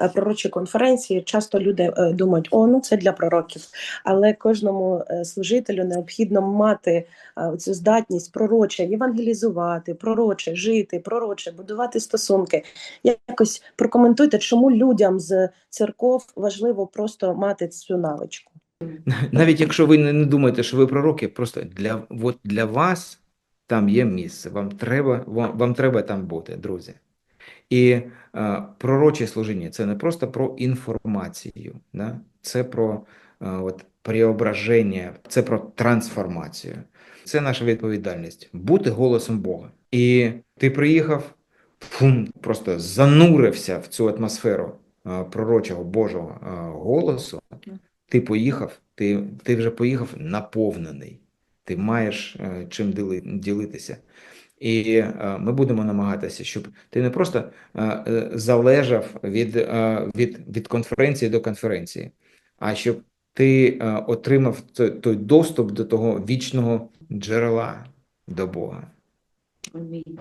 е, пророчі конференції, часто люди е, думають, о, ну це для пророків. Але кожному е, служителю необхідно мати цю здатність пророче євангелізувати, пророче жити, пророче будувати стосунки. Якось прокоментуйте, чому людям з церков важливо просто мати цю навичку. Навіть якщо ви не думаєте, що ви пророки, просто для, от для вас там є місце. Вам треба, вам, вам треба там бути, друзі. І е, пророче служіння це не просто про інформацію, да? це про е, от, преображення, це про трансформацію. Це наша відповідальність бути голосом Бога. І ти приїхав, фум, просто занурився в цю атмосферу е, пророчого Божого е, голосу. Ти поїхав, ти, ти вже поїхав наповнений. Ти маєш е, чим діли, ділитися. І е, ми будемо намагатися, щоб ти не просто е, е, залежав від, від, від конференції до конференції, а щоб ти отримав той доступ до того вічного джерела до Бога. Амінь.